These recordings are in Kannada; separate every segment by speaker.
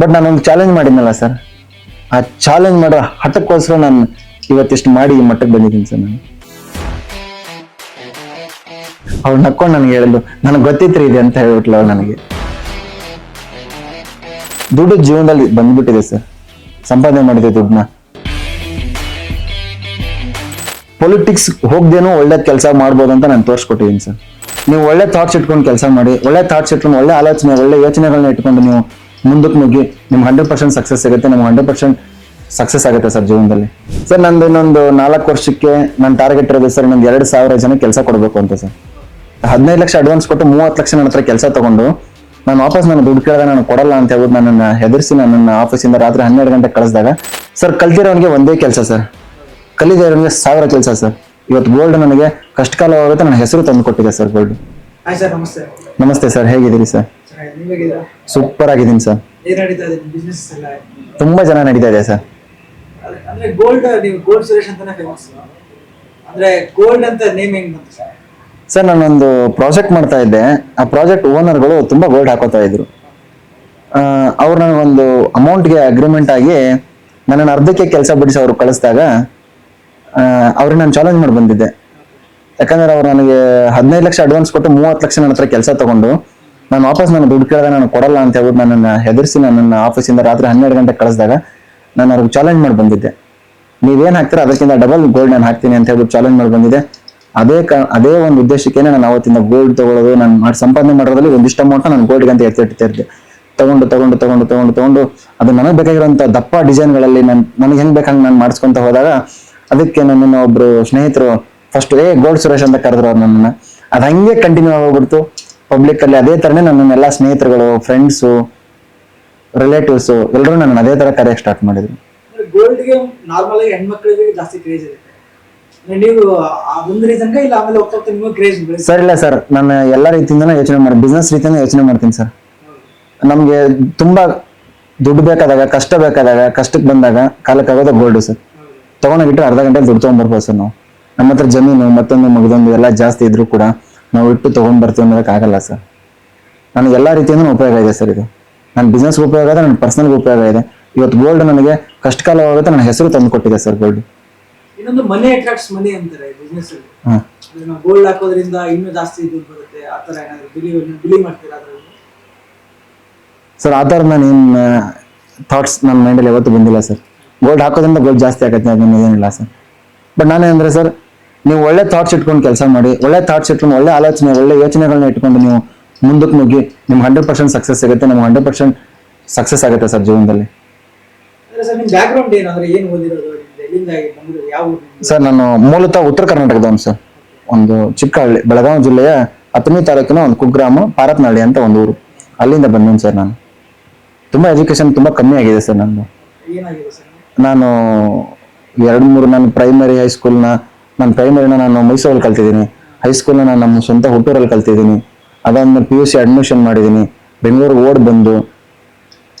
Speaker 1: ಬಟ್ ನಾನೊಂದು ಚಾಲೆಂಜ್ ಮಾಡಿದ್ನಲ್ಲ ಸರ್ ಆ ಚಾಲೆಂಜ್ ಮಾಡೋ ಹಠಕ್ಕೋಸ್ಕರ ನಾನು ಇವತ್ತಿಷ್ಟು ಮಾಡಿ ಈ ಮಟ್ಟಕ್ಕೆ ಬಂದಿದ್ದೀನಿ ಸರ್ ನಾನು. ಅವ್ಳು ನಕ್ಕೊಂಡು ನನಗೆ ಹೇಳಿದ್ಲು ನನಗೆ ಗೊತ್ತಿತ್ತು ಇದೆ ಅಂತ ಹೇಳ್ಬಿಟ್ಲು ಅವ್ರು ನನಗೆ. ದುಡ್ಡು ಜೀವನದಲ್ಲಿ ಬಂದ್ಬಿಟ್ಟಿದೆ ಸರ್ ಸಂಪಾದನೆ ಮಾಡಿದೆ ದುಡ್ಡನ್ನ. ಪೊಲಿಟಿಕ್ಸ್ ಹೋಗ್ದೇನು ಒಳ್ಳೆ ಕೆಲಸ ಮಾಡ್ಬೋದು ಅಂತ ನಾನು ತೋರಿಸ್ಕೊಟ್ಟಿದ್ದೀನಿ ಸರ್ ನೀವು ಒಳ್ಳೆ ಥಾಟ್ಸ್ ಇಟ್ಕೊಂಡು ಕೆಲಸ ಮಾಡಿ, ಒಳ್ಳೆ ಥಾಟ್ಸ್ ಇಟ್ಕೊಂಡು ಒಳ್ಳೆ ಆಲೋಚನೆ, ಒಳ್ಳೆ ಯೋಚನೆಗಳನ್ನ ಇಟ್ಕೊಂಡು ನೀವು ಮುಂದಕ್ಕೆ ನುಗ್ಗಿ ನಿಮ್ಗೆ ಹಂಡ್ರೆಡ್ ಪರ್ಸೆಂಟ್ ಸಕ್ಸಸ್ ಸಿಗುತ್ತೆ ನಿಮ್ಗೆ ಹಂಡ್ರೆಡ್ ಪರ್ಸೆಂಟ್ ಸಕ್ಸಸ್ ಆಗುತ್ತೆ ಸರ್ ಜೀವನದಲ್ಲಿ. ಸರ್ ನಂದು ಇನ್ನೊಂದು ನಾಲ್ಕು ವರ್ಷಕ್ಕೆ ನನ್ನ ಟಾರ್ಗೆಟ್ ಇರೋದು ಸರ್ ಇನ್ನೊಂದು ಎರಡು ಸಾವಿರ ಜನ ಕೆಲಸ ಕೊಡಬೇಕು ಅಂತ ಸರ್. ಹದಿನೈದು ಲಕ್ಷ ಅಡ್ವಾನ್ಸ್ ಕೊಟ್ಟು ಮೂವತ್ತು ಲಕ್ಷ ನನ್ನ ಹತ್ರ ಕೆಲಸ ತಗೊಂಡು ನಾನು ವಾಪಸ್ ನಾನು ದುಡ್ಡು ಕೇಳಿದಾಗ ನಾನು ಕೊಡಲ್ಲ ಅಂತ ಹೇಳ್ಬಿಟ್ಟು ನನ್ನನ್ನು ಹೆದರಿಸಿ ನನ್ನ ಆಫೀಸಿಂದ ರಾತ್ರಿ ಹನ್ನೆರಡು ಗಂಟೆ ಕಳಿಸಿದಾಗ ಸರ್ ಕಲ್ತಿರೋನಿಗೆ ಒಂದೇ ಕೆಲಸ ಸರ್. ಕಲಿದಿರೋನಿಗೆ ಸಾವಿರ ಕೆಲಸ ಸರ್. ಇವತ್ತು ಗೋಲ್ಡ್ ನನಗೆ ಕಷ್ಟಕಾಲವಾಗುತ್ತೆ ನನ್ನ ಹೆಸರು ತಂದು ಕೊಟ್ಟಿದೆ ಸರ್ ಗೋಲ್ಡ್
Speaker 2: ನಮಸ್ತೆ
Speaker 1: ಸರ್ ಹೇಗಿದ್ದೀರಿ ಸರ್? ಸೂಪರ್ ಆಗಿದ್ದೀನಿ ಸರ್
Speaker 2: ಏನ್ ನಡೀತಾ ಇದೆ ಬಿಸ್ನೆಸ್ ಎಲ್ಲ?
Speaker 1: ತುಂಬಾ ಜನ ನಡೀತಾ ಇದೆ ಸರ್
Speaker 2: ಅದೇ- ಅಂದ್ರೆ ಗೋಲ್ಡ್ ನೀವು ಗೋಲ್ಡ್ ಸುರೇಶ್ ಅಂತಾನೆ ಫೇಮಸ್ ಅಂದ್ರೆ ಗೋಲ್ಡ್ ಅಂತ ನೇಮ್ ಹೆಂಗ್ ಬಂತು ಸರ್
Speaker 1: ಸರ್ ನಾನೊಂದು ಪ್ರಾಜೆಕ್ಟ್ ಮಾಡ್ತಾ ಇದ್ದೆ. ಆ ಪ್ರಾಜೆಕ್ಟ್ ಓನರ್ಗಳು ತುಂಬಾ ಗೋಲ್ಡ್ ಹಾಕೋತಾ ಇದ್ರು. ಅವ್ರು ನನಗೊಂದು ಅಮೌಂಟ್ಗೆ ಅಗ್ರಿಮೆಂಟ್ ಆಗಿ ನನ್ನನ್ನು ಅರ್ಧಕ್ಕೆ ಕೆಲಸ ಬಿಡಿಸಿ ಅವ್ರು ಕಳಿಸಿದಾಗ ಅವ್ರಿಗೆ ನಾನು ಚಾಲೆಂಜ್ ಮಾಡಿ ಬಂದಿದ್ದೆ ಯಾಕಂದ್ರೆ ಅವ್ರು ನನಗೆ ಹದಿನೈದು ಲಕ್ಷ ಅಡ್ವಾನ್ಸ್ ಕೊಟ್ಟು ಮೂವತ್ತು ಲಕ್ಷ ನನ್ನ ಹತ್ರ ಕೆಲಸ ತಗೊಂಡು ನಾನು ವಾಪಸ್ ನಾನು ದುಡ್ಡು ಕೇಳಿದಾಗ ನಾನು ಕೊಡಲ್ಲ ಅಂತ ಹೇಳ್ಬಿಟ್ಟು ನನ್ನನ್ನು ಹೆದರಿಸಿ ನನ್ನ ಆಫೀಸಿಂದ ರಾತ್ರಿ ಹನ್ನೆರಡು ಗಂಟೆ ಕಳಿಸಿದಾಗ ನಾನು ಅವ್ರಿಗೆ ಚಾಲೆಂಜ್ ಮಾಡಿ ಬಂದಿದ್ದೆ. ನೀವೇನು ಹಾಕ್ತೀರಾ? ಅದಕ್ಕಿಂತ ಡಬಲ್ ಗೋಲ್ಡ್ ನಾನು ಹಾಕ್ತೀನಿ ಅಂತ ಹೇಳ್ಬಿಟ್ಟು ಚಾಲೆಂಜ್ ಮಾಡಿ ಬಂದಿದೆ ಅದೇ ಕ, ಅದೇ ಒಂದು ಉದ್ದೇಶಕ್ಕೆ ನಾನು ಅವತ್ತಿಂದ ಗೋಲ್ಡ್ ತಗೊಳ್ಳೋದು, ನಾನು ಮಾಡಿ, ಸಂಪಾದನೆ ಮಾಡೋದ್ರಲ್ಲಿ ಒಂದಿಷ್ಟು ಅಮೌಂಟ್ ನಾನು ಗೋಲ್ಡ್ಗೆ ಅಂತ ಎತ್ತಿಡ್ತಾ ಇದ್ದೆ ತಗೊಂಡು ತಗೊಂಡು ತಗೊಂಡು ತಗೊಂಡು ತಗೊಂಡು ಅದು ನನಗೆ ಬೇಕಾಗಿರುವಂಥ ದಪ್ಪ ಡಿಸೈನ್ಗಳಲ್ಲಿ ನಾನು, ನನಗೆ ಹೆಂಗೆ ಬೇಕಂಗೆ ನಾನು ಮಾಡಿಸ್ಕೊಂತ ಹೋದಾಗ ಅದಕ್ಕೆ ನನ್ನನ್ನು ಒಬ್ಬರು ಸ್ನೇಹಿತರು ಫಸ್ಟ್ ಏ ಗೋಲ್ಡ್ ಸುರೇಶ್ ಅಂತ ಕರೆದ್ರು ಅವ್ರು ನನ್ನನ್ನು. ಅದು ಹಂಗೆ ಕಂಟಿನ್ಯೂ ಆಗೋಗ್ಬಿಡ್ತು. ಪಬ್ಲಿಕ್ ಅಲ್ಲಿ ಅದೇ ತರನೇ ನನ್ನ ಎಲ್ಲ ಸ್ನೇಹಿತರುಗಳು ಫ್ರೆಂಡ್ಸು ರಿಲೇಟಿವ್ಸು ಎಲ್ಲರೂ ನನ್ನ ಅದೇ ತರ ಕರೆಯಕ್ಕೆ ಸ್ಟಾರ್ಟ್ ಮಾಡಿದ್ರು.
Speaker 2: ಗೋಲ್ಡ್ಗೆ ನಾರ್ಮಲ್ ಆಗಿ ಹೆಣ್ಮಕ್ಳಿಗೆ ಜಾಸ್ತಿ ಕ್ರೇಜ್ ಇರುತ್ತೆ.
Speaker 1: ಸರ್ ಇಲ್ಲ ಸರ್. ನಾನು ಎಲ್ಲ ರೀತಿಯಿಂದನೂ ಯೋಚನೆ ಮಾಡಿ ಬಿಸ್ನೆಸ್ ರೀತಿಯಿಂದ ಯೋಚನೆ ಮಾಡ್ತೀನಿ ಸರ್. ನಮಗೆ ತುಂಬಾ ದುಡ್ಡು ಬೇಕಾದಾಗ ಕಷ್ಟ ಬೇಕಾದಾಗ ಕಷ್ಟಕ್ಕೆ ಬಂದಾಗ ಕಾಲಕ್ಕಾಗೋದು ಗೋಲ್ಡ್ ಸರ್. ತಗೊಂಡೋಗಿಟ್ಟು ಅರ್ಧ ಗಂಟೆ ದುಡ್ಡು ತಗೊಂಡ್ಬರ್ಬೋದು ಸರ್ ನಾವು. ನಮ್ಮ ಹತ್ರ ಜಮೀನು ಮತ್ತೊಂದು ಮಗದೊಂದು ಎಲ್ಲ ಜಾಸ್ತಿ ಇದ್ರು ಕೂಡ ನಾವು ಇಟ್ಟು ತೊಗೊಂಡ್ ಬರ್ತೀವಿ ಅನ್ನೋದಕ್ಕೆ ಆಗಲ್ಲ ಸರ್. ನನಗೆ ಎಲ್ಲ ರೀತಿಯಿಂದ ಉಪಯೋಗ ಇದೆ ಸರ್ ಇದು. ನನ್ನ ಬಿಸ್ನೆಸ್ ಉಪಯೋಗ ಇದೆ ನನ್ನ ಪರ್ಸನಲ್ ಉಪಯೋಗ ಇದೆ. ಇವತ್ತು ಗೋಲ್ಡ್ ನನಗೆ ಕಷ್ಟ ಕಾಲವಾಗುತ್ತೆ ನನ್ನ ಹೆಸರು ತಂದು ಕೊಟ್ಟಿದೆ ಸರ್ ಗೋಲ್ಡ್
Speaker 2: ಇನ್ನೊಂದು ಮನಿ ಅಟ್ರಾಕ್ಟ್ಸ್ ಮನಿ ಅಂತಾರೆ ಬಿಸ್ನೆಸ್ ಅಲ್ಲಿ. ಅಂದ್ರೆ ಗೋಲ್ಡ್ ಹಾಕೋದ್ರಿಂದ ಇನ್ನೂ ಜಾಸ್ತಿ ದುಡ್ಡು ಬರುತ್ತೆ ಆ ತರ ಏನಾದರೂ ಬಿಲೀವ್ ಬಿಲೀವ್ ಮಾಡ್ತೀರಾ ಅದರಲ್ಲಿ?
Speaker 1: ಸರ್ ಆ ಥರ ನಾನು ಏನು ಥಾಟ್ಸ್ ನನ್ನ ಮೈಂಡಲ್ಲಿ ಯಾವತ್ತೂ ಬಂದಿಲ್ಲ ಸರ್. ಗೋಲ್ಡ್ ಹಾಕೋದ್ರಿಂದ ಗೋಲ್ಡ್ ಜಾಸ್ತಿ ಆಗತ್ತೆ ಅದನ್ನ ಏನಿಲ್ಲ ಸರ್. ಬಟ್ ನಾನೇನಂದ್ರೆ ಸರ್ ನೀವು ಒಳ್ಳೆ ಥಾಟ್ಸ್ ಇಟ್ಕೊಂಡು ಕೆಲಸ ಮಾಡಿ ಒಳ್ಳೆ ಥಾಟ್ಸ್ ಇಟ್ಕೊಂಡು ಒಳ್ಳೆ ಆಲೋಚನೆ ಒಳ್ಳೆ ಯೋಚನೆಗಳನ್ನ ಇಟ್ಕೊಂಡು ನೀವು ಮುಂದಕ್ಕೆ ನುಗ್ಗಿ ನಿಮ್ಗೆ ಹಂಡ್ರೆಡ್ ಪರ್ಸೆಂಟ್ ಸಕ್ಸಸ್ ಸಿಗುತ್ತೆ ನಿಮ್ಗೆ ಹಂಡ್ರೆಡ್ ಪರ್ಸೆಂಟ್ ಸಕ್ಸಸ್ ಆಗುತ್ತೆ ಸರ್ ಜೀವನದಲ್ಲಿ.
Speaker 2: ಸರ್ ನಿಮ್
Speaker 1: ನಾನು ಮೂಲತಃ ಉತ್ತರ ಕರ್ನಾಟಕದವನು ಸರ್. ಒಂದು ಚಿಕ್ಕಹಳ್ಳಿ ಬೆಳಗಾವಿ ಜಿಲ್ಲೆಯ ಹತ್ತನೇ ತಾಲೂಕಿನ ಒಂದು ಕುಗ್ರಾಮ ಪಾರತ್ನಹಳ್ಳಿ ಅಂತ ಒಂದು ಊರು. ಅಲ್ಲಿಂದ ಬಂದೀನಿ ಸರ್ ನಾನು. ತುಂಬಾ ಎಜುಕೇಶನ್ ತುಂಬಾ ಕಮ್ಮಿ ಆಗಿದೆ ಸರ್ ನಂದು. ನಾನು ಎರಡು ಮೂರು ನಾನು ಪ್ರೈಮರಿ ಹೈಸ್ಕೂಲ್ನ ನಾನು ಪ್ರೈಮರಿನ ನಾನು ಮೈಸೂರಲ್ಲಿ ಕಲ್ತಿದ್ದೀನಿ. ಹೈಸ್ಕೂಲ್ನ ನಾನು ನಮ್ಮ ಸ್ವಂತ ಹುಟ್ಟೂರಲ್ಲಿ ಕಲ್ತಿದ್ದೀನಿ. ಅದಾದ್ಮೇಲೆ ಪಿ ಯು ಸಿ ಅಡ್ಮಿಷನ್ ಮಾಡಿದ್ದೀನಿ. ಬೆಂಗಳೂರಿಗೆ ಓಡ್ ಬಂದು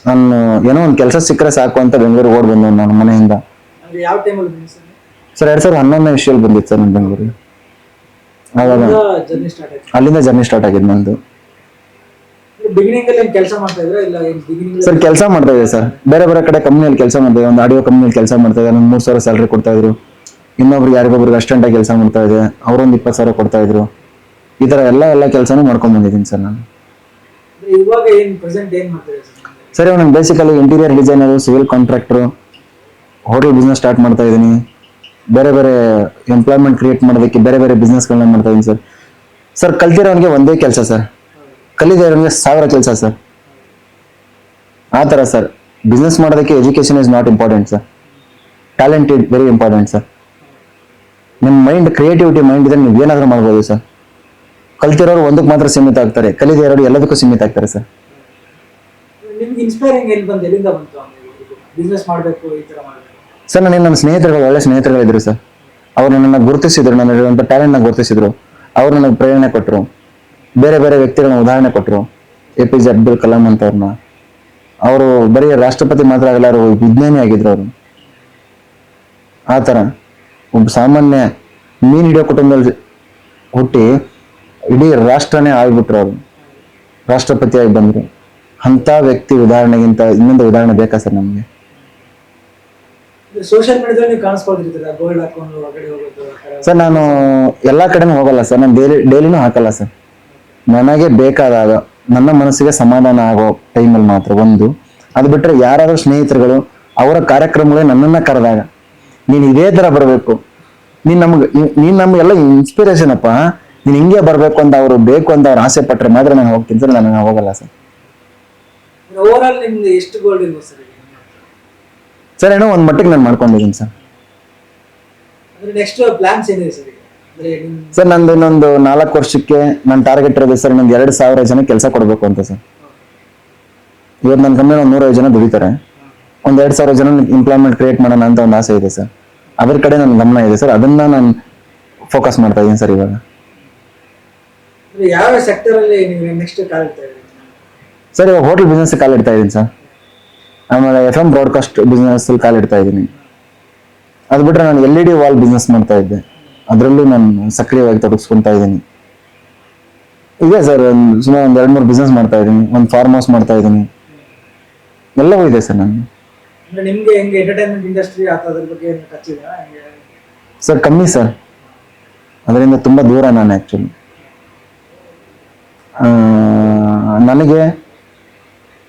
Speaker 1: ನಾನು ಏನೋ ಒಂದು ಕೆಲಸ ಸಿಕ್ಕರೆ ಸಾಕು ಅಂತ ಬೆಂಗಳೂರಿಗೆ ಓಡ್ ಬಂದು ನಾನು ಮನೆಯಿಂದ.
Speaker 2: ಯಾವ ಟೈಮಲ್ಲಿ ಸರ್?
Speaker 1: ಎರಡು ಸಾವಿರದ ಹನ್ನೊಂದನೇ ವಿಷಯ ಬಂದಿತ್ತು ಸರ್ ನಾನು ಬೆಂಗಳೂರಿಗೆ ಅವಾಗ
Speaker 2: ಜರ್ನಿ ಸ್ಟಾರ್ಟ್ ಆಯ್ತು?
Speaker 1: ಅಲ್ಲಿಂದ ಜರ್ನಿ ಸ್ಟಾರ್ಟ್ ಆಗಿದ್ದು ನಂದು. ಸರ್ ಕೆಲಸ ಮಾಡ್ತಾ ಇದ್ದೆ ಸರ್. ಬೇರೆ ಬೇರೆ ಕಡೆ ಕಂಪ್ನಿಯಲ್ಲಿ ಕೆಲಸ ಮಾಡ್ತಾ ಒಂದು ಆಡಿಯೋ ಕಂಪ್ನಿಯಲ್ಲಿ ಕೆಲಸ ಮಾಡ್ತಾ ಇದ್ದೆ. ನಾನು ಮೂರು ಸಾವಿರ ಸ್ಯಾಲ್ರಿ ಕೊಡ್ತಾ ಇದ್ರು. ಇನ್ನೊಬ್ರಿಗೆ ಯಾರಿಗೊಬ್ರಿಗೆ ಅಸ್ಟೆಂಟ್ ಆಗಿ ಕೆಲಸ ಮಾಡ್ತಾ ಇದೆ ಅವರೊಂದು ಇಪ್ಪತ್ತು ಸಾವಿರ ಕೊಡ್ತಾ ಇದ್ರು. ಈ ತರ ಎಲ್ಲ ಎಲ್ಲ ಕೆಲಸನೂ ಮಾಡ್ಕೊಂಡ್ಬಂದಿದ್ದೀನಿ ಸರ್ ನಾನು.
Speaker 2: ಇವಾಗ ಏನು ಪ್ರೆಸೆಂಟ್ ಏನ್ ಮಾಡ್ತಾ ಸರ್?
Speaker 1: ನಾನು basically interior designer civil contractor hotel business start ಮಾಡ್ತಾ ಇದ್ದೀನಿ. ಬೇರೆ ಬೇರೆ ಎಂಪ್ಲಾಯ್ಮೆಂಟ್ ಕ್ರಿಯೇಟ್ ಮಾಡೋದಕ್ಕೆ ಬೇರೆ ಬೇರೆ ಬಿಸ್ನೆಸ್ಗಳನ್ನ ಮಾಡ್ತಾ ಇದ್ದೀನಿ ಸರ್. ಸರ್ ಕಲ್ತಿರೋನಿಗೆ ಒಂದೇ ಕೆಲಸ ಸರ್. ಕಲಿದೇ ಇರೋನಿಗೆ ಸಾವಿರ ಕೆಲಸ ಸರ್. ಆ ಥರ ಸರ್. ಬಿಸ್ನೆಸ್ ಮಾಡೋದಕ್ಕೆ education is not important sir. Talent is very important sir. ನಿಮ್ಮ ಮೈಂಡ್ ಕ್ರಿಯೇಟಿವಿಟಿ ಮೈಂಡ್ ಇದ್ರೆ ನೀವು ಏನಾದರೂ ಮಾಡ್ಬೋದು ಸರ್ ಕಲ್ತಿರೋರು ಒಂದಕ್ಕೆ ಮಾತ್ರ ಸೀಮಿತ ಆಗ್ತಾರೆ ಕಲಿದೇ ಇರೋರು ಎಲ್ಲದಕ್ಕೂ ಸೀಮಿತ ಆಗ್ತಾರೆ ಸರ್ ಸರ್ ನನಗೆ ನನ್ನ ಸ್ನೇಹಿತರುಗಳು ಒಳ್ಳೆ ಸ್ನೇಹಿತರುಗಳಿದ್ರು ಸರ್ ಅವ್ರು ನನ್ನನ್ನು ಗುರುತಿಸಿದ್ರು ನನ್ನ ಟ್ಯಾಲೆಂಟ್ನ ಗುರುತಿಸಿದ್ರು. ಅವ್ರು ನನಗೆ ಪ್ರೇರಣೆ ಕೊಟ್ಟರು ಬೇರೆ ಬೇರೆ ವ್ಯಕ್ತಿಗಳನ್ನ ಉದಾಹರಣೆ ಕೊಟ್ಟರು A P J Abdul Kalam ಅಂತ ಅವ್ರನ್ನ ಅವರು ಬರೀ ರಾಷ್ಟ್ರಪತಿ ಮಾತ್ರ ಆಗಲ್ಲ ಅವರು ವಿಜ್ಞಾನಿ ಆಗಿದ್ರು ಅವರು. ಆ ಥರ ಒಬ್ಬ ಸಾಮಾನ್ಯ ಮೀನು ಹಿಡಿಯೋ ಕುಟುಂಬದಲ್ಲಿ ಹುಟ್ಟಿ ಇಡೀ ರಾಷ್ಟ್ರನೇ ಆಗ್ಬಿಟ್ರು ಅವರು. ರಾಷ್ಟ್ರಪತಿಯಾಗಿ ಬಂದರು. ಅಂಥ ವ್ಯಕ್ತಿ ಉದಾಹರಣೆಗಿಂತ ಇನ್ನೊಂದು ಉದಾಹರಣೆ ಬೇಕಾ ಸರ್ ನಮಗೆ?
Speaker 2: ಸೋಷಿಯಲ್ ಮೀಡಿಯಾದಲ್ಲಿ
Speaker 1: ಸರ್ ನಾನು ಎಲ್ಲಾ ಕಡೆನೂ ಹೋಗಲ್ಲ ಸರ್. ನಾನು ಡೈಲಿ ಡೈಲಿನೂ ಹಾಕಲ್ಲ ಸರ್. ನನಗೆ ಬೇಕಾದಾಗ ನನ್ನ ಮನಸ್ಸಿಗೆ ಸಮಾಧಾನ ಆಗೋ ಟೈಮಲ್ಲಿ ಮಾತ್ರ ಒಂದು. ಅದು ಬಿಟ್ಟರೆ ಯಾರಾದ್ರೂ ಸ್ನೇಹಿತರುಗಳು ಅವರ ಕಾರ್ಯಕ್ರಮಗಳೇ ನನ್ನನ್ನ ಕರೆದಾಗ ನೀನು ಇದೇ ತರ ಬರಬೇಕು. ನೀನ್ ನಮ್ಗೆ ನೀನ್ ನಮ್ಗೆಲ್ಲ ಇನ್ಸ್ಪಿರೇಷನ್ ಅಪ್ಪ. ನೀನ್ ಹಿಂಗೆ ಬರ್ಬೇಕು ಅಂತ ಅವರು ಬೇಕು ಅಂತ ಅವ್ರು ಆಸೆ ಪಟ್ರೆ ಮಾತ್ರ ನಾನು ಹೋಗ್ತೀನಿ ಸರ್. ನಾನು ಹೋಗಲ್ಲ ಸರ್.
Speaker 2: ಸರ್
Speaker 1: ಏನೋ ಒಂದ್ ಮಟ್ಟಿಗೆ ನಾನು ಮಾಡ್ಕೊಂಡಿದ್ದೀನಿ ಸರ್.
Speaker 2: ಸರ್
Speaker 1: ನಂದು ಇನ್ನೊಂದು ನಾಲ್ಕು ವರ್ಷಕ್ಕೆ ನನ್ನ ಟಾರ್ಗೆಟ್ ಇರೋದು ಸರ್ ಇನ್ನೊಂದು ಎರಡು ಸಾವಿರ ಜನ ಕೆಲಸ ಕೊಡಬೇಕು ಅಂತ ಸರ್. ಇವತ್ತು ನನ್ನ ಕಮ್ಮಿ ಒಂದು ನೂರೈದು ಜನ ದುಡಿತಾರೆ. ಒಂದು ಎರಡು ಸಾವಿರ ಜನ ಎಂಪ್ಲಾಯ್ಮೆಂಟ್ ಕ್ರಿಯೇಟ್ ಮಾಡೋಣ ಅಂತ ಒಂದು ಆಸೆ ಇದೆ ಸರ್. ಅದ್ರ ಕಡೆ ನನ್ನ ಗಮನ ಇದೆ ಸರ್. ಅದನ್ನ ನಾನು ಫೋಕಸ್ ಮಾಡ್ತಾ ಇದ್ದೀನಿ ಸರ್ ಇವಾಗ.
Speaker 2: ಯಾವ ಸೆಕ್ಟರ್ ಅಲ್ಲಿ ನೀವು ನೆಕ್ಸ್ಟ್ ಕಾಲ್ ಇದ್ದೀರಿ?
Speaker 1: ಸರ್ ಇವಾಗ ಹೋಟೆಲ್ ಬಿಸ್ನೆಸ್ ಇಡ್ತಾ ಇದ್ದೀನಿ ಸರ್. ಆಮೇಲೆ ಎಫ್ ಎಂ ಬ್ರಾಡ್ಕಾಸ್ಟ್ ಬಿಸ್ನೆಸ್ ಇಡ್ತಾ ಇದ್ದೀನಿ. ಅದು ಬಿಟ್ರೆ ನಾನು L E D wall business ಮಾಡ್ತಾ ಇದ್ದೆ. ಅದರಲ್ಲೂ ನಾನು ಸಕ್ರಿಯವಾಗಿ ತೊಡಗಿಸ್ಕೊಂತಾ ಇದ್ದೀನಿ. ಇದೆ ಸರ್ ಒಂದು ಸುಮಾರು ಒಂದು ಎರಡು ಮೂರು ಬಿಸ್ನೆಸ್ ಮಾಡ್ತಾ ಇದ್ದೀನಿ. ಒಂದು ಫಾರ್ಮ್ ಹೌಸ್ ಮಾಡ್ತಾ ಇದ್ದೀನಿ. ಎಲ್ಲವೂ ಇದೆ ಸರ್ ನಾನು
Speaker 2: ಅಂದ್ರೆ ನಿಮ್ಗೆ ಹೆಂಗೆ ಎಂಟರ್ಟೈನ್ಮೆಂಟ್ ಇಂಡಸ್ಟ್ರಿ ಅಥವಾ ಅದ್ರ ಬಗ್ಗೆ ಏನು ಟಚ್ ಹೆಂಗೆ
Speaker 1: ಸರ್ ಕಮ್ಮಿ ಸರ್. ಅದರಿಂದ ತುಂಬ ದೂರ ನಾನು ಆ್ಯಕ್ಚುಲಿ ನನಗೆ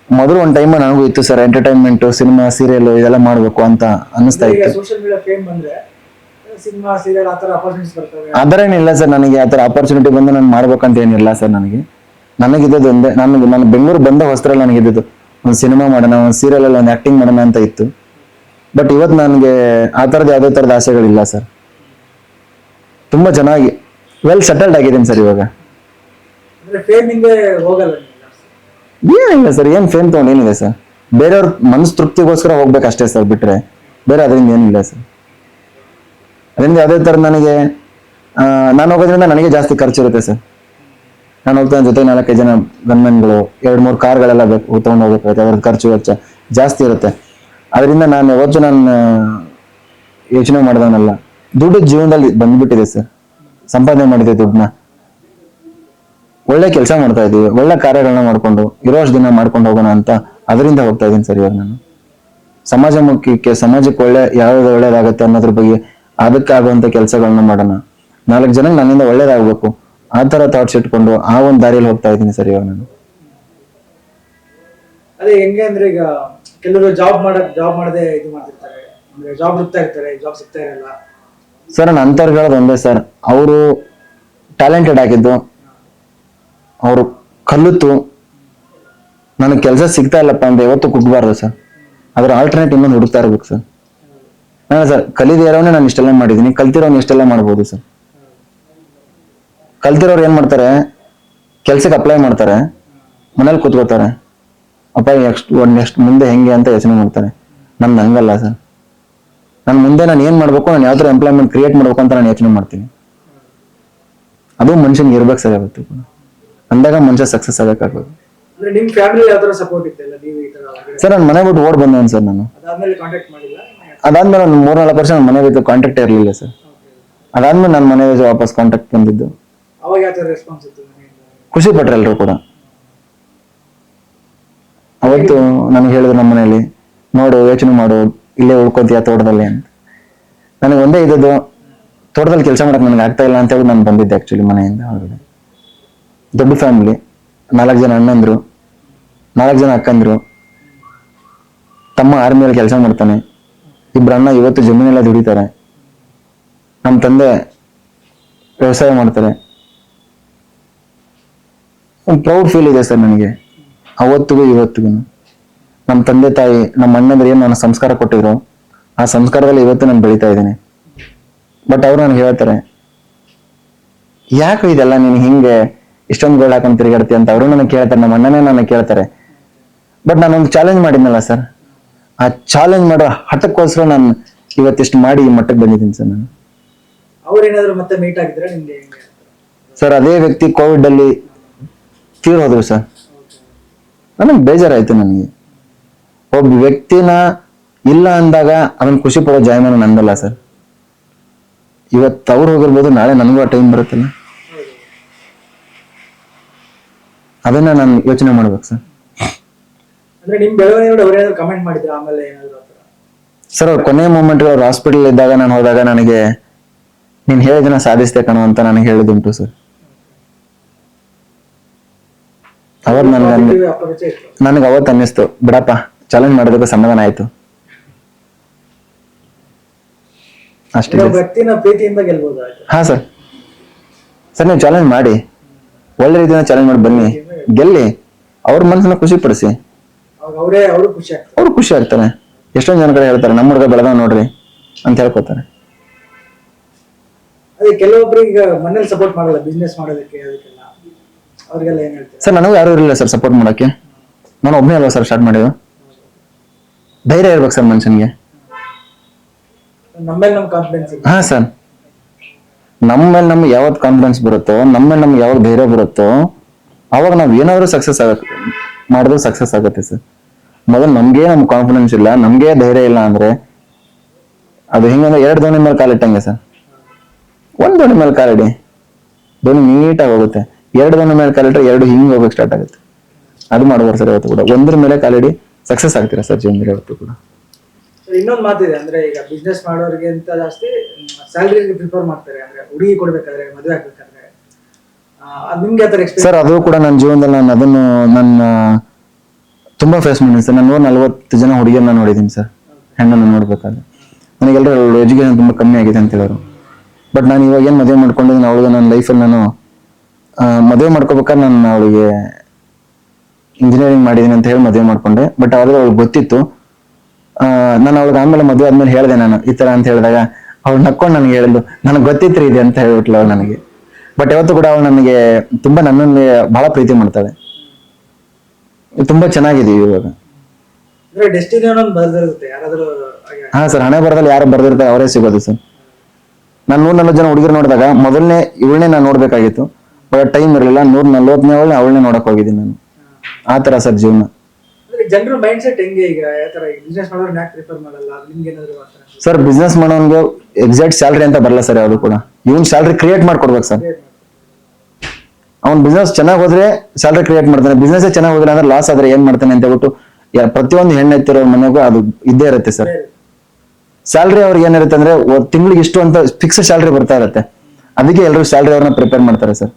Speaker 1: ಮೊದಲು ಒಂದು ಟೈಮ್ ನನಗೂ ಇತ್ತು ಸರ್ ಎಂಟರ್ಟೈನ್ಮೆಂಟು ಸಿನಿಮಾ ಸೀರಿಯಲ್ ಇದೆಲ್ಲ ಮಾಡಬೇಕು ಅಂತ ಅನ್ನಿಸ್ತಾ
Speaker 2: ಈಗ
Speaker 1: ಇತ್ತು.
Speaker 2: ಸೋಷಿಯಲ್ ಮೀಡಿಯಾ ಫೇಮ್ ಬಂದ್ರೆ ಸಿನಿಮಾ ಸೀರಿಯಲ್ ಆ ಥರ ಅಪರ್ಚುನಿಟೀಸ್ ಬರ್ತವೆ.
Speaker 1: ಆ ಏನಿಲ್ಲ ಸರ್ ನನಗೆ ಆ ಥರ ಅಪರ್ಚುನಿಟಿ ಬಂದು ನಾನು ಮಾಡ್ಬೇಕಂತ ಏನಿಲ್ಲ ಸರ್ ನನಗೆ. ನನಗಿದ್ದದ್ದು ಒಂದೇ ನನಗೆ ನಾನು ಬೆಂಗಳೂರು ಬಂದ ಹೊಸದ್ರಲ್ಲಿ ನನಗಿದ್ದು ಒಂದು ಸಿನಿಮಾ ಮಾಡೋಣ ಒಂದು ಸೀರಿಯಲಲ್ಲಿ ಒಂದು ಆಕ್ಟಿಂಗ್ ಮಾಡೋಣ ಅಂತ ಇತ್ತು. ಬಟ್ ಇವತ್ತು ನನಗೆ ಆ ಥರದ ಯಾವುದೇ ಥರದ ಆಸೆಗಳಿಲ್ಲ ಸರ್. ತುಂಬ ಚೆನ್ನಾಗಿ ವೆಲ್ ಸೆಟಲ್ಡ್ ಆಗಿದ್ದೀನಿ ಸರ್ ಇವಾಗ. ಏನಿಲ್ಲ ಸರ್ ಏನು ಫೇಮ್ ತೊಗೊಂಡು ಏನಿದೆ ಸರ್. ಬೇರೆಯವ್ರ ಮನಸ್ಸು ತೃಪ್ತಿಗೋಸ್ಕರ ಹೋಗ್ಬೇಕಷ್ಟೇ ಸರ್ ಬಿಟ್ರೆ. ಬೇರೆ ಅದರಿಂದ ಏನಿಲ್ಲ ಸರ್. ಅದರಿಂದ ಯಾವುದೇ ಥರ ನನಗೆ ನಾನು ಹೋಗೋದ್ರಿಂದ ನನಗೆ ಜಾಸ್ತಿ ಖರ್ಚಿರುತ್ತೆ ಸರ್. ನಾನು ಹೋಗ್ತಾನೆ ಜೊತೆ ನಾಲ್ಕೈದು ಜನ ಗನ್ಮೆನ್ಗಳು, ಎರಡು ಮೂರು ಕಾರ್ಗಳೆಲ್ಲ ಬೇಕು, ತೊಗೊಂಡು ಹೋಗ್ಬೇಕಾಗುತ್ತೆ ಅದ್ರ ಖರ್ಚು ವೆಚ್ಚ ಜಾಸ್ತಿ ಇರುತ್ತೆ. ಅದರಿಂದ ನಾನು ಯಾವತ್ತು ನಾನು ಯೋಚನೆ ಮಾಡಿದವನಲ್ಲ. ದುಡ್ಡು ಜೀವನದಲ್ಲಿ ಬಂದ್ಬಿಟ್ಟಿದೆ ಸರ್. ಸಂಪಾದನೆ ಮಾಡಿದೆ ದುಡ್ಡನ್ನ. ಒಳ್ಳೆ ಕೆಲಸ ಮಾಡ್ತಾ ಇದ್ದೀವಿ. ಒಳ್ಳೆ ಕಾರ್ಯಗಳನ್ನ ಮಾಡ್ಕೊಂಡು ಇರೋಷ್ಟು ದಿನ ಮಾಡ್ಕೊಂಡು ಹೋಗೋಣ ಅಂತ ಅದರಿಂದ ಹೋಗ್ತಾ ಇದ್ದೀನಿ ಸರ್ ಇವಾಗ ನಾನು. ಸಮಾಜಮುಖಿಗೆ ಸಮಾಜಕ್ಕೆ ಒಳ್ಳೆ ಯಾವ್ದು ಒಳ್ಳೇದಾಗುತ್ತೆ ಅನ್ನೋದ್ರ ಬಗ್ಗೆ ಅದಕ್ಕಾಗುವಂತ ಕೆಲಸಗಳನ್ನ ಮಾಡೋಣ. ನಾಲ್ಕು ಜನಕ್ಕೆ ನನ್ನಿಂದ ಒಳ್ಳೇದಾಗಬೇಕು. ಆ ತರ ಥಾಟ್ಸ್ ಇಟ್ಕೊಂಡು ಆ ಒಂದು ದಾರಿಯಲ್ಲಿ ಹೋಗ್ತಾ ಇದ್ದೀನಿ ಸರ್ ಇವಾಗ ನಾನು.
Speaker 2: ಅದೇ ಹೆಂಗೆ ಅಂದ್ರೆ ಈಗ ಕೆಲವರು ಜಾಬ್ ಮಾಡಕ್ ಜಾಬ್ ಮಾಡದೆ ಇದು ಮಾಡ್ತಿರ್ತಾರೆ. ಅಂದ್ರೆ ಜಾಬ್ ಹುಡುಕ್ತಾ ಇರ್ತಾರೆ ಜಾಬ್ ಸಿಗ್ತಾ ಇರಲ್ಲ.
Speaker 1: ಸರ್ ನಾನು ಅಂತವ್ರಿಗೆ ಹೇಳೋದು ಒಂದೇ ಸರ್ ಅವರು ಟ್ಯಾಲೆಂಟೆಡ್ ಆಗಿದ್ದು ಅವರು ಕಲಿತು ನನಗೆ ಕೆಲಸ ಸಿಗ್ತಾ ಇಲ್ಲಪ್ಪ ಅಂತ ಯಾವತ್ತೂ ಕುಗ್ಬಾರ್ದು ಸರ್. ಅದ್ರ ಆಲ್ಟರ್ನೇಟ್ ಇನ್ನೊಂದು ಹುಡುಕ್ತಾ ಇರ್ಬೇಕು ಸರ್. ನಾನು ಸರ್ ಕಲಿದಿರೋನೇ ನಾನು ಇಷ್ಟೆಲ್ಲ ಮಾಡಿದ್ದೀನಿ ಕಲ್ತಿರೋನು ಇಷ್ಟೆಲ್ಲ ಮಾಡ್ಬೋದು ಸರ್. ಕಲ್ತಿರೋರು ಏನ್ ಮಾಡ್ತಾರೆ? ಕೆಲ್ಸಕ್ಕೆ ಅಪ್ಲೈ ಮಾಡ್ತಾರೆ. ಮನೇಲಿ ಕೂತ್ಕೋತಾರೆ ಅಪ್ಪ ನೆಕ್ಸ್ಟ್ ನೆಕ್ಸ್ಟ್ ಮುಂದೆ ಹೆಂಗೆ ಅಂತ ಯೋಚನೆ ಮಾಡ್ತಾರೆ. ನನ್ನ ಹಂಗಲ್ಲ ಸರ್. ನಾನು ಮುಂದೆ ನಾನು ಏನು ಮಾಡ್ಬೇಕು ನಾನು ಯಾವ ಥರ ಎಂಪ್ಲಾಯ್ಮೆಂಟ್ ಕ್ರಿಯೇಟ್ ಮಾಡ್ಬೇಕು ಅಂತ ನಾನು ಯೋಚನೆ ಮಾಡ್ತೀನಿ. ಅದು ಮನುಷ್ಯನಿಗೆ ಇರ್ಬೇಕು ಸರ್ ಯಾವತ್ತು ಕೂಡ. ಅಂದಾಗ ಮನುಷ್ಯ ಸಕ್ಸಸ್ ಆಗಬೇಕಾಗ್ಬೇಕು
Speaker 2: ತರ
Speaker 1: ಸರ್ ನಾನು ಮನೆ ಬಿಟ್ಟು ಓಡ್ ಬಂದೇನು ಸರ್ ನಾನು.
Speaker 2: ಅದಾದ್ಮೇಲೆ
Speaker 1: ಒಂದು ಮೂರ್ನಾಲ್ಕು ವರ್ಷ ನನ್ನ ಮನೆ ಬಿಟ್ಟು ಕಾಂಟ್ಯಾಕ್ಟ್ ಇರಲಿಲ್ಲ ಸರ್. ಅದಾದ್ಮೇಲೆ ನನ್ನ ಮನೆ ವಾಪಸ್ ಕಾಂಟ್ಯಾಕ್ಟ್ ಬಂದಿದ್ದು. ಖುಷಿ ಪಟ್ರು ಎಲ್ಲರೂ ಕೂಡ. ಅವತ್ತು ನನಗೆ ಹೇಳಿದ್ರು ನಮ್ಮ ಮನೆಯಲ್ಲಿ, ನೋಡು, ಯೋಚನೆ ಮಾಡು, ಇಲ್ಲೇ ಉಳ್ಕೊಂತೀಯ ತೋಟದಲ್ಲಿ ಅಂತ. ನನಗೆ ಒಂದೇ ಇದ್ದದ್ದು, ತೋಟದಲ್ಲಿ ಕೆಲಸ ಮಾಡಕ್ಕೆ ನನಗೆ ಆಗ್ತಾ ಇಲ್ಲ ಅಂತ ಹೇಳಿ ನಾನು ಬಂದಿದ್ದೆ ಆ್ಯಕ್ಚುಲಿ ಮನೆಯಿಂದ ಹೊರಗಡೆ. ದೊಡ್ಡ ಫ್ಯಾಮಿಲಿ ನಾಲ್ಕು ಜನ ಅಣ್ಣಂದ್ರು, ನಾಲ್ಕು ಜನ ಅಕ್ಕಂದ್ರು. ತಮ್ಮ ಆರ್ಮಿಯಲ್ಲಿ ಕೆಲಸ ಮಾಡ್ತಾನೆ. ಇಬ್ರು ಅಣ್ಣ ಇವತ್ತು ಜಮೀನೆಲ್ಲ ದುಡಿತಾರೆ. ನಮ್ಮ ತಂದೆ ವ್ಯವಸಾಯ ಮಾಡ್ತಾರೆ. ಒಂದು ಪ್ರೌಡ್ ಫೀಲ್ ಇದೆ ಸರ್ ನನಗೆ. ಅವತ್ತಿಗೂ ಇವತ್ತಿಗೂ. ನಮ್ಮ ತಂದೆ ತಾಯಿ ನಮ್ಮ ಅಣ್ಣಂದ್ರೆ ಏನು ನನ್ನ ಸಂಸ್ಕಾರ ಕೊಟ್ಟಿದ್ರು ಆ ಸಂಸ್ಕಾರದಲ್ಲಿ ಇವತ್ತು ನಾನು ಬೆಳೀತಾ ಇದ್ದೀನಿ. ಬಟ್ ಅವ್ರು ನನಗೆ ಹೇಳ್ತಾರೆ ಯಾಕೆ ಇದೆಲ್ಲ ನೀನು ಹಿಂಗೆ ಇಷ್ಟೊಂದು ಗೋಳ್ ಹಾಕೊಂಡು ತಿರುಗಾಡ್ತಿ ಅಂತ ಅವರು ನನಗೆ ಕೇಳ್ತಾರೆ ನಮ್ಮ ಅಣ್ಣನೇ ನನಗೆ ಕೇಳ್ತಾರೆ. ಬಟ್ ನಾನು ಒಂದು ಚಾಲೆಂಜ್ ಮಾಡಿದ್ನಲ್ಲ ಸರ್. ಆ ಚಾಲೆಂಜ್ ಮಾಡೋ ಹಠಕ್ಕೋಸ್ಕರ ನಾನು ಇವತ್ತಿಷ್ಟು ಮಾಡಿ ಈ ಮಟ್ಟಕ್ಕೆ ಬಂದಿದ್ದೀನಿ ಸರ್ ನಾನು.
Speaker 2: ಅವ್ರೇನಾದ್ರು ಮತ್ತೆ ಮೀಟ್ ಆಗಿದ್ರೆ ನಿಮ್ಗೆ?
Speaker 1: ಸರ್ ಅದೇ ವ್ಯಕ್ತಿ ಕೋವಿಡ್ ಅಲ್ಲಿ ತೀರ್ ಹೋದ್ರು ಸರ್. ನನಗೆ ಬೇಜಾರಾಯ್ತು ನನಗೆ. ಒಬ್ಬ ವ್ಯಕ್ತಿನ ಇಲ್ಲ ಅಂದಾಗ ಅದನ್ನ ಖುಷಿ ಪಡೋ ಜಾಯಮಾನ ನಂದಲ್ಲ ಸರ್. ಇವತ್ತು ಅವ್ರು ಹೋಗಿರ್ಬೋದು ನಾಳೆ ನನಗೂ ಆ ಟೈಮ್ ಬರುತ್ತಲ್ಲ. ಅದನ್ನ ನಾನು ಯೋಚನೆ ಮಾಡ್ಬೇಕು ಸರ್. ಸರ್ ಅವ್ರ ಕೊನೆ ಮೂಮೆಂಟ್ ಅವ್ರು ಹಾಸ್ಪಿಟಲ್ ಇದ್ದಾಗ ನಾನು ಹೋದಾಗ ನನಗೆ ನೀನ್ ಹೇಳಿದನ್ನ ಸಾಧಿಸ್ದೆ ಕಣೋ ಅಂತ ನನಗೆ ಹೇಳಿದುಂಟು ಸರ್. ಅವತ್ತು ನನಗೆ
Speaker 2: ಇತ್ತು
Speaker 1: ನನಗೆ ಅವತ್ತು ಅನ್ನಿಸ್ತು ಬಿಡಪ್ಪ ಚಾಲೆಂಜ್ ಮಾಡೋದಕ್ಕೆ ಸಮಾಧಾನ ಆಯ್ತು. ಅಷ್ಟೇ ಹಾ ಸರ್. ಸರ್ ನೀವು ಚಾಲೆಂಜ್ ಮಾಡಿ. ಒಳ್ಳೆ ರೀತಿಯಿಂದ ಚಾಲೆಂಜ್ ಮಾಡಿ ಬನ್ನಿ. ಗೆಲ್ಲಿ. ಅವ್ರ ಮನಸ್ಸನ್ನ ಖುಷಿ ಪಡಿಸಿ.
Speaker 2: ಅವರೇ ಖುಷಿ ಆಗ್ತಾರೆ.
Speaker 1: ಎಷ್ಟೊಂದು ಜನ ಕಡೆ ಹೇಳ್ತಾರೆ ನಮ್ಮ ಹುಡುಗ ಬೆಳೆದ ನೋಡ್ರಿ ಅಂತ ಹೇಳ್ಕೊತಾರೆ.
Speaker 2: ಕೆಲವೊಬ್ರಿಗೆ ಈಗ ಮನೇಲಿ ಸಪೋರ್ಟ್ ಮಾಡಲ್ಲ ಬಿಸ್ನೆಸ್ ಮಾಡೋದಕ್ಕೆ ಅವ್ರಿಗೆಲ್ಲ ಏನ್ ಹೇಳ್ತೀರಾ?
Speaker 1: ಸರ್ ನನಗೂ ಯಾರು ಇರಲಿಲ್ಲ ಸರ್ ಸಪೋರ್ಟ್ ಮಾಡೋಕ್ಕೆ. ನಾನು ಒಬ್ಬನೇ ಅಲ್ವಾ ಸರ್ ಸ್ಟಾರ್ಟ್ ಮಾಡಿದ್ದು? ಧೈರ್ಯ ಇರ್ಬೇಕು ಸರ್ ಮನುಷ್ಯನಿಗೆ.
Speaker 2: ನಮ್ಮ ನಮ್ ಕಾನ್ಫಿಡೆನ್ಸ್ ಇದೆ
Speaker 1: ಹಾ ಸರ್. ನಮ್ಮ ಮೇಲೆ ನಮ್ಗೆ ಯಾವತ್ತು ಕಾನ್ಫಿಡೆನ್ಸ್ ಬರುತ್ತೋ ನಮ್ಮ ಮೇಲೆ ನಮ್ಗೆ ಯಾವಾಗ ಧೈರ್ಯ ಬರುತ್ತೋ ಅವಾಗ ನಾವು ಏನಾದರೂ ಸಕ್ಸಸ್ ಆಗ ಮಾಡಿದ್ರು ಸಕ್ಸಸ್ ಆಗುತ್ತೆ ಸರ್. ಮೊದಲು ನಮ್ಗೆ ನಮ್ಗೆ ಕಾನ್ಫಿಡೆನ್ಸ್ ಇಲ್ಲ ನಮ್ಗೆ ಧೈರ್ಯ ಇಲ್ಲ ಅಂದ್ರೆ ಅದು ಹಿಂಗಂದ್ರೆ ಎರಡು ದೋಣಿ ಮೇಲೆ ಕಾಲಿಟ್ಟಂಗೆ ಸರ್. ಒಂದು ದೋಣಿ ಮೇಲೆ ಕಾಲಿಡಿ. ದೋಣಿ ನೀಟಾಗಿ ಹೋಗುತ್ತೆ. ಎರಡು ದಿನ ಮೇಲೆ ಕಾಲಿಟ್ರೆ ಎರಡು ಹಿಂಗೆ ಹೋಗಕ್ಕೆ ಸ್ಟಾರ್ಟ್ ಆಗುತ್ತೆ. ಅದು ಮಾಡ್ಬಾರ್ದು ಸರ್ ಇವತ್ತು ಕೂಡ. ಒಂದ್ರ ಮೇಲೆ ಕಾಲಿಡಿ ಸಕ್ಸಸ್ ಆಗ್ತೀರಾ ಸರ್ ಜೀವನದಲ್ಲಿ ಇವತ್ತು ಕೂಡ?
Speaker 2: ಇನ್ನೊಂದು ಮಾತಿದೆ ಅಂದ್ರೆ ಈಗ ಬಿಸ್ನೆಸ್ ಮಾಡೋರಿಗೆ ಅಂತ ಜಾಸ್ತಿ ಸ್ಯಾಲ್ರಿ ಪ್ರಿಫರ್ ಮಾಡ್ತಾರೆ. ಅಂದ್ರೆ ಹುಡುಗಿ ಕೊಡ್ಬೇಕಾದ್ರೆ ಮದುವೆ ಆಗ್ಬೇಕಾದ್ರೆ.
Speaker 1: ಸರ್ ಅದು ಕೂಡ ನನ್ನ ಜೀವನದಲ್ಲಿ ನಾನು ಅದನ್ನು ನನ್ನ ತುಂಬಾ ಫೇಸ್ ಮಾಡಿದ್ದೀನಿ ಸರ್. ನಾನು ನಲ್ವತ್ತು ಜನ ಹುಡುಗಿಯನ್ನ ನೋಡಿದ್ದೀನಿ ಸರ್. ಹೆಣ್ಣನ್ನು ನೋಡ್ಬೇಕಾದ್ರೆ. ನನಗೆಲ್ಲರೂ ಎಜುಕೇಶನ್ ತುಂಬಾ ಕಮ್ಮಿ ಆಗಿದೆ ಅಂತ ಹೇಳೋರು. ಬಟ್ ನಾನು ಇವಾಗ ಏನು ಮದುವೆ ಮಾಡ್ಕೊಂಡಿದ್ದೀನಿ ಅವಳಿಗೆ ನನ್ನ ಲೈಫಲ್ಲಿ ನಾನು ಮದುವೆ ಮಾಡ್ಕೋಬೇಕಾದ್ರೆ ನಾನು ಅವಳಿಗೆ ಇಂಜಿನಿಯರಿಂಗ್ ಮಾಡಿದ್ದೀನಿ ಅಂತ ಹೇಳಿ ಮದುವೆ ಮಾಡ್ಕೊಂಡೆ. ಬಟ್ ಅವಾಗ ಅವಳಿಗೆ ಗೊತ್ತಿತ್ತು. ನಾನು ಅವಳಿಗೆ ಆಮೇಲೆ ಮದುವೆ ಆದ್ಮೇಲೆ ಹೇಳಿದೆ ನಾನು ಈ ತರ ಅಂತ ಹೇಳಿದಾಗ ಅವಳು ನಕ್ಕೊಂಡು ನನಗೆ ಹೇಳಿದ್ಲು ನನಗೆ ಗೊತ್ತಿತ್ತು ಇದೆ ಅಂತ ಹೇಳ್ಬಿಟ್ಲು ಅವಳು ನನಗೆ. ಬಟ್ ಯಾವತ್ತು ಕೂಡ ಅವಳು ನನಗೆ ತುಂಬಾ ನನ್ನಲ್ಲಿ ಬಹಳ ಪ್ರೀತಿ ಮಾಡ್ತಾಳೆ. ತುಂಬಾ ಚೆನ್ನಾಗಿದೀವಿ ಇವಾಗ. ಹಾ ಸರ್ ಹಣೆ ಬರದಲ್ಲಿ ಯಾರು ಬರ್ದಿರ್ತಾರೆ ಅವರೇ ಸಿಗೋದು ಸರ್. ನಾನು ನೂರ್ ನಲ್ವತ್ತು ಜನ ಹುಡುಗರು ನೋಡಿದಾಗ ಮೊದಲನೇ ಇವಳನ್ನೇ ನಾನು ನೋಡ್ಬೇಕಾಗಿತ್ತು. ಬಟ್ ಟೈಮ್ ಇರಲಿಲ್ಲ ನೂರ ನಲ್ವತ್ತನೇ ಅವಳನ್ನ ಅವಳನ್ನೇ ನೋಡಕ್ ಹೋಗಿದ್ದೀನಿ ನಾನು. ಆ ತರ ಸರ್ ಜೀವನ.
Speaker 2: ಅಂದ್ರೆ ಜನರಲ್ ಮೈಂಡ್ ಸೆಟ್ ಹೆಂಗೆ ಈಗ? ಯಾವ ತರ ಬಿಸ್ನೆಸ್ ಮಾಡೋರು ಯಾಕೆ ಪ್ರಿಫರ್ ಮಾಡಲ್ಲ? ನಿಮ್ಗೆ ಏನಾದ್ರು ಆತರ
Speaker 1: ಸರ್ ಬಿಸ್ನೆಸ್ ಮಾಡೋನ್ಗೆ ಎಕ್ಸಾಕ್ಟ್ ಸ್ಯಾಲ್ರಿ ಅಂತ ಬರಲ್ಲ ಸರ್ ಯಾವುದು ಕೂಡ. ಇವನ್ ಸ್ಯಾಲ್ರಿ ಕ್ರಿಯೇಟ್ ಮಾಡ್ಕೊಡ್ಬೇಕು ಸರ್. ಅವ್ನ್ ಬಿಸ್ನೆಸ್ ಚೆನ್ನಾಗಿ ಹೋದ್ರೆ ಸ್ಯಾಲ್ರಿ ಕ್ರಿಯೇಟ್ ಮಾಡ್ತಾನೆ. ಬಿಸ್ನೆಸ್ ಚೆನ್ನಾಗಿ ಹೋದ್ರೆ ಅಂದ್ರೆ ಲಾಸ್ ಆದ್ರೆ ಏನ್ ಮಾಡ್ತಾನೆ ಅಂತ ಹೇಳ್ಬಿಟ್ಟು ಯಾ- ಪ್ರತಿಯೊಂದು ಹೆಣ್ಣು ಎತ್ತಿರೋ ಮನೆಗೂ ಅದು ಇದ್ದೇ ಇರುತ್ತೆ ಸರ್. ಸ್ಯಾಲ್ರಿ ಅವ್ರಿಗೆ ಏನಿರುತ್ತೆ ಅಂದ್ರೆ ತಿಂಗಳಿಗೆ ಇಷ್ಟು ಅಂತ ಫಿಕ್ಸ್ ಸ್ಯಾಲ್ರಿ ಬರ್ತಾ ಇರುತ್ತೆ. ಅದಕ್ಕೆ ಎಲ್ಲರೂ ಸ್ಯಾಲ್ರಿ ಅವ್ರನ್ನ ಪ್ರಿಪೇರ್ ಮಾಡ್ತಾರೆ ಸರ್.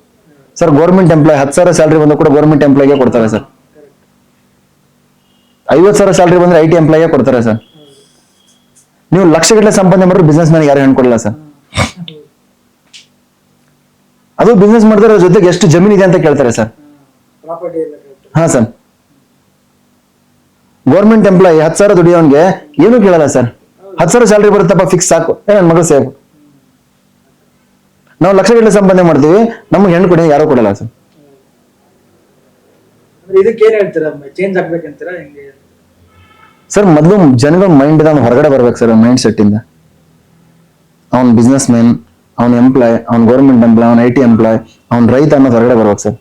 Speaker 1: ಸರ್ ಗೌರ್ಮೆಂಟ್ ಎಂಪ್ಲಾಯ್ ಹತ್ತು ಸಾವಿರ ಸ್ಯಾಲ್ರಿ ಬಂದು ಕೂಡ ಗೌರ್ಮೆಂಟ್ ಎಂಪ್ಲಾಯ್ಗೆ ಕೊಡ್ತಾರೆ ಸರ್ ಐವತ್ತು ಸಾವಿರ ಸ್ಯಾಲ್ರಿ ಬಂದ್ರೆ ಐ ಟಿ ಎಂಪ್ಲಾಯ್ಗೆ ಕೊಡ್ತಾರೆ ಸರ್ ನೀವು ಲಕ್ಷಗಟ್ಟಲೆ ಸಂಪಾದನೆ ಮಾಡಿದ್ರೆ ಬಿಸ್ನೆಸ್ ಮ್ಯಾನ್ ಯಾರು ಹೆಣ್ಕೊಡಲ್ಲ ಸರ್ ಅದು ಬಿಸ್ನೆಸ್ ಮಾಡಿದ್ರೆ ಜೊತೆಗೆ ಎಷ್ಟು ಜಮೀನ್ ಇದೆ ಅಂತ ಕೇಳ್ತಾರೆ ಸರ್ ಹಾ ಸರ್ ಗೌರ್ಮೆಂಟ್ ಎಂಪ್ಲಾಯಿ ಹತ್ತು ಸಾವಿರ ದುಡಿಯೋನ್ಗೆ ಏನು ಕೇಳಲ್ಲ ಸರ್ ಹತ್ತು ಸಾವಿರ ಸ್ಯಾಲ್ರಿ ಬರುತ್ತಪ್ಪ ಫಿಕ್ಸ್ ಸಾಕು. ಏನು ನನ್ನ ಮಗಳು ಸೇಫ್ ನಾವು ಲಕ್ಷಗಟ್ಟಲೆ ಸಂಪಾದನೆ ಮಾಡ್ತೀವಿ ನಮ್ಗೆ ಹೆಣ್ಣು ಕೊಡಿ ಯಾರು ಕೊಡಲ್ಲ ಸರ್.
Speaker 2: ಅಂದ್ರೆ ಇದಕ್ಕೆ ಏನ್ ಹೇಳ್ತೀರಾ? ಚೇಂಜ್ ಆಗ್ಬೇಕಂತೀರಾ? ಹೆಂಗೆ?
Speaker 1: ಸರ್ ಮೊದಲು ಜನಗಳ ಮೈಂಡ್ ಅವ್ನು ಹೊರಗಡೆ ಬರ್ಬೇಕು ಸರ್ ಮೈಂಡ್ ಸೆಟ್ ಇಂದ. ಅವ್ನ್ ಬಿಸ್ನೆಸ್ ಮ್ಯಾನ್ ಅವ್ನ ಎಂಪ್ಲಾಯ್ ಅವ್ನ ಗೌರ್ಮೆಂಟ್ ಎಂಪ್ಲಾಯ್ ಅವ್ನ ಐ ಟಿ ಎಂಪ್ಲಾಯ್ ಅವ್ನ ರೈತ ಅನ್ನೋದು ಹೊರಗಡೆ ಬರ್ಬೇಕು ಸರ್.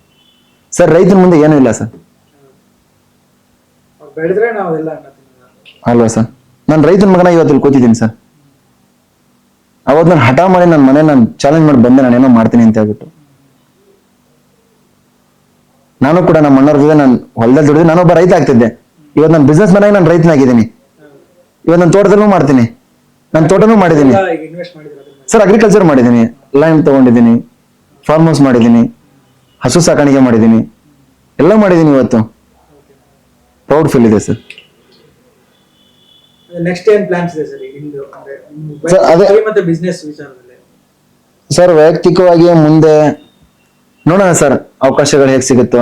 Speaker 1: ಸರ್ ರೈತನ ಮುಂದೆ ಏನೂ ಇಲ್ಲ ಸರ್.
Speaker 2: ಬೆಳೆದ್ರೆ ನಾವೆಲ್ಲ.
Speaker 1: ಅಲ್ವಾ ಸರ್? ನಾನು ರೈತನ ಮಗನ ಇವತ್ತು ಕೂತಿದ್ದೀನಿ ಸರ್. ಅವತ್ತು ನಾನು ಹಠ ಮಾಡಿ ನನ್ನ ಮನೆ ನಾನು ಚಾಲೆಂಜ್ ಮಾಡಿ ಬಂದೆ ನಾನು ಏನೋ ಮಾಡ್ತೀನಿ ಅಂತ ಹೇಳ್ಬಿಟ್ಟು. ನಾನು ಕೂಡ ನಮ್ಮ ಅಣ್ಣವ್ರ ಜೊತೆ ನಾನು ಹೊಲದಲ್ಲಿ ದುಡಿದು ನಾನೊಬ್ಬ ರೈತ ಆಗ್ತಿದ್ದೆ. ಇವತ್ತು ನಾನು ಬಿಸ್ನೆಸ್ ಮನೆಗೆ ನಾನು ರೈತನಾಗಿದ್ದೀನಿ. ಇವತ್ತು ನಾನು ತೋಟದಲ್ಲೂ ಮಾಡ್ತೀನಿ. ನಾನು ತೋಟನೂ ಮಾಡಿದ್ದೀನಿ. ಸರ್ ಅಗ್ರಿಕಲ್ಚರ್ ಮಾಡಿದ್ದೀನಿ. ಲೈನ್ ತಗೊಂಡಿದ್ದೀನಿ. ಫಾರ್ಮ್ ಹೌಸ್ ಮಾಡಿದ್ದೀನಿ. ಹಸು ಸಾಕಾಣಿಕೆ ಮಾಡಿದ್ದೀನಿ. ಎಲ್ಲ ಮಾಡಿದ್ದೀನಿ ಇವತ್ತು. ಪ್ರೌಡ್ ಫೀಲ್ ಇದೆ ಸರ್
Speaker 2: ನೆಕ್ಸ್ಟ್ ಏನ್ ಪ್ಲಾನ್ಸ್ ಇದೆ ಸರ್ ನಿಮ್ದು? ಅಂದ್ರೆ ಮತ್ತೆ ಬಿಸ್ನೆಸ್ ವಿಚಾರದಲ್ಲಿ?
Speaker 1: ಸರ್ ವೈಯಕ್ತಿಕವಾಗಿ ಮುಂದೆ ನೋಡೋಣ ಸರ್ ಅವಕಾಶಗಳು ಹೇಗೆ ಸಿಗುತ್ತೋ.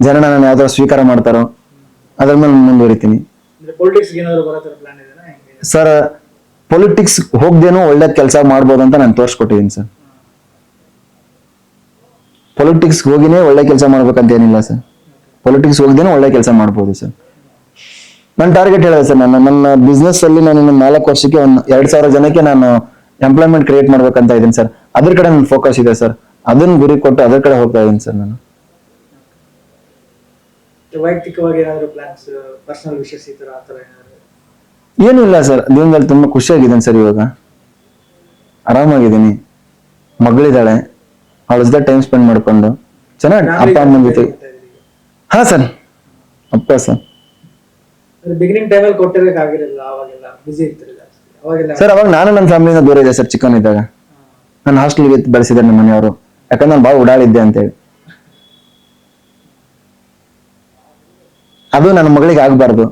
Speaker 1: ಜನ ನಾನು ಯಾವ್ದಾದ್ರು ಸ್ವೀಕಾರ ಮಾಡ್ತಾರೋ ಅದ್ರ ಮೇಲೆ ಮುಂದುವರಿತೀನಿ.
Speaker 2: ಅಂದ್ರೆ ಪೊಲಿಟಿಕ್ಸ್ ಏನಾದ್ರು ಬರೋ ತರ ಪ್ಲಾನ್ ಇದೆನಾ
Speaker 1: ಸರ್ ಪೊಲಿಟಿಕ್ಸ್ ಹೋಗ್ದೇನು ಒಳ್ಳೆ ಕೆಲಸ ಮಾಡ್ಬೋದು ಅಂತ ನಾನು ತೋರಿಸ್ಕೊಟ್ಟಿದ್ದೀನಿ ಸರ್ ಪೊಲಿಟಿಕ್ಸ್ ಹೋಗಿನೇ ಒಳ್ಳೆ ಕೆಲಸ ಮಾಡ್ಬೇಕಂತ ಏನಿಲ್ಲ ಸರ್ ಪೊಲಿಟಿಕ್ಸ್ ಹೋಗ್ದೇನೆ ಒಳ್ಳೆ ಕೆಲಸ ಮಾಡ್ಬೋದು ಸರ್ ನನ್ನ ಟಾರ್ಗೆಟ್ ಹೇಳಿದೆ ಸರ್ ನನ್ನ ನನ್ನ ಬಿಸ್ನೆಸ್ ಅಲ್ಲಿ ನಾನು ನಾಲ್ಕು ವರ್ಷಕ್ಕೆ ಒಂದು ಎರಡ್ ಸಾವಿರ ಜನಕ್ಕೆ ನಾನು ಎಂಪ್ಲಾಯ್ಮೆಂಟ್ ಕ್ರಿಯೇಟ್ ಮಾಡ್ಬೇಕಂತ ಇದ್ದೀನಿ ಸರ್. ಅದ್ರ ಕಡೆ ನನ್ನ ಫೋಕಸ್ ಇದೆ ಸರ್. ಅದನ್ನ ಗುರಿ ಕೊಟ್ಟು ಅದ್ರ ಕಡೆ ಹೋಗ್ತಾ ಇದ್ದೀನಿ ಸರ್ ನಾನು.
Speaker 2: ವೈಯಕ್ತಿಕವಾಗಿ ಏನಾದ್ರು ಪ್ಲಾನ್ಸ್ ಪರ್ಸನಲ್ ವಿಷಯಸ್ ಈ ತರ ಆ ತರ ಏನಾದ್ರು?
Speaker 1: ಏನೂ ಇಲ್ಲ ಸರ್. ಜೀವನದಲ್ಲಿ ತುಂಬಾ ಖುಷಿಯಾಗಿದ್ದೀನಿ ಸರ್ ಇವಾಗ. ಆರಾಮಾಗಿದ್ದೀನಿ. ಮಗಳಿದ್ದಾಳೆ. ಅವಳ ಜೊತೆ ಟೈಮ್ ಸ್ಪೆಂಡ್ ಮಾಡ್ಕೊಂಡು. ಚೆನ್ನಾಗಿ ಅಪ್ಪ ಅಮ್ಮನ ಜೊತೆ. ಹಾ ಸರ್. ಅಪ್ಪ ಸರ್.
Speaker 2: ಬಿಗಿನಿಂಗ್ ಟೈಮಲ್ಲಿ ಕೊಟ್ಟಿರಕ್ ಆಗಿರಲಿಲ್ಲ ಅವಾಗೆಲ್ಲ ಬಿಸಿ ಇರ್ತಿರಲಿಲ್ಲ ಅವಾಗೆಲ್ಲ
Speaker 1: ಸರ್ ಅವಾಗ ನಾನು ನನ್ನ ಫ್ಯಾಮಿಲಿಯಿಂದ ದೂರ ಇದೆ ಸರ್ ಚಿಕ್ಕವನಿದ್ದಾಗ. ನಾನು ಹಾಸ್ಟೆಲ್ಗೆ ಬೆಳೆಸಿದ್ದಾರೆ ನಮ್ಮ ಮನೆಯವರು. ಯಾಕಂದ್ರೆ ನಾನು ಭಾಳ ಓಡಾಡಿದ್ದೆ ಅಂತೇಳಿ. ಅದು ನನ್ನ ಮಗಳಿಗೆ ಆಗ್ಬಾರ್ದು.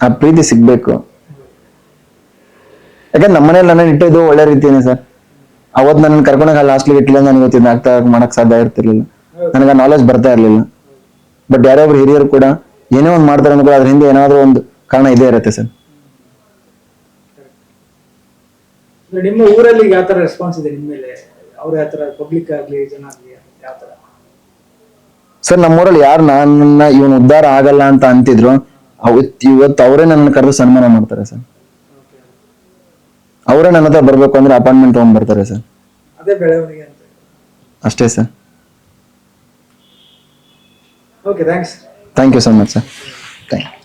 Speaker 1: ಆ ಪ್ರೀತಿ ಸಿಗ್ಬೇಕು. ಯಾಕಂದ್ರೆ ನಮ್ಮ ಮನೇಲಿ ನನ್ನ ಇಟ್ಟಿದ್ದು ಒಳ್ಳೆ ರೀತಿಯೇ ಸರ್ ಅವತ್ತು ನನ್ನ ಕರ್ಕೊಂಡೋಗಿ ಅಲ್ಲಿ ಹಾಸ್ಟೆಲ್ಗೆ ಇಟ್ಟಿಲ್ಲ ನನಗೆ ಇವತ್ತಿನ ಆಗ್ತಾ ಮಾಡಕ್ ಸಾಧ್ಯ ಇರ್ತಿರ್ಲಿಲ್ಲ. ನನಗೆ ಆ ನಾಲೆಜ್ ಬರ್ತಾ ಇರ್ಲಿಲ್ಲ. ಬಟ್ ಯಾರೊಬ್ರು ಹಿರಿಯರು ಕೂಡ ಏನೋ ಒಂದು ಮಾಡ್ತಾರೆ ಅಂದ್ರೆ ಅದ್ರ ಹಿಂದೆ ಏನಾದ್ರೂ ಒಂದು ಕಾರಣ ಇದೇ ಇರುತ್ತೆ ಸರ್.
Speaker 2: ನಿಮ್ಮ ಊರಲ್ಲಿ ಯಾವ ತರ ರೆಸ್ಪಾನ್ಸ್ ಇದೆ ನಿಮ್ಮ ಮೇಲೆ? ಅವ್ರ ಯಾವ ತರ ಪಬ್ಲಿಕ್ ಆಗ್ಲಿ ಜನ ಆಗ್ಲಿ ಯಾವ ತರ
Speaker 1: ಸರ್ ನಮ್ಮೂರಲ್ಲಿ ಯಾರು ನನ್ನ ಇವನು ಉದ್ಧಾರ ಆಗಲ್ಲ ಅಂತ ಅಂತಿದ್ರು ಅವತ್ತು ಇವತ್ತು ಅವರೇ ನನ್ನ ಕರೆದು ಸನ್ಮಾನ ಮಾಡ್ತಾರೆ ಸರ್. ಅವರೇ ನನ್ನ ಹತ್ರ ಬರ್ಬೇಕು ಅಂದ್ರೆ ಅಪಾಯಿಂಟ್ಮೆಂಟ್ ತಗೊಂಡ್ ಬರ್ತಾರೆ ಸರ್.
Speaker 2: ಅದೇ ಬೆಳವಣಿಗೆ ಅಂತ.
Speaker 1: ಅಷ್ಟೇ sir.
Speaker 2: Okay, thanks.
Speaker 1: Thank you so much, sir. Thank.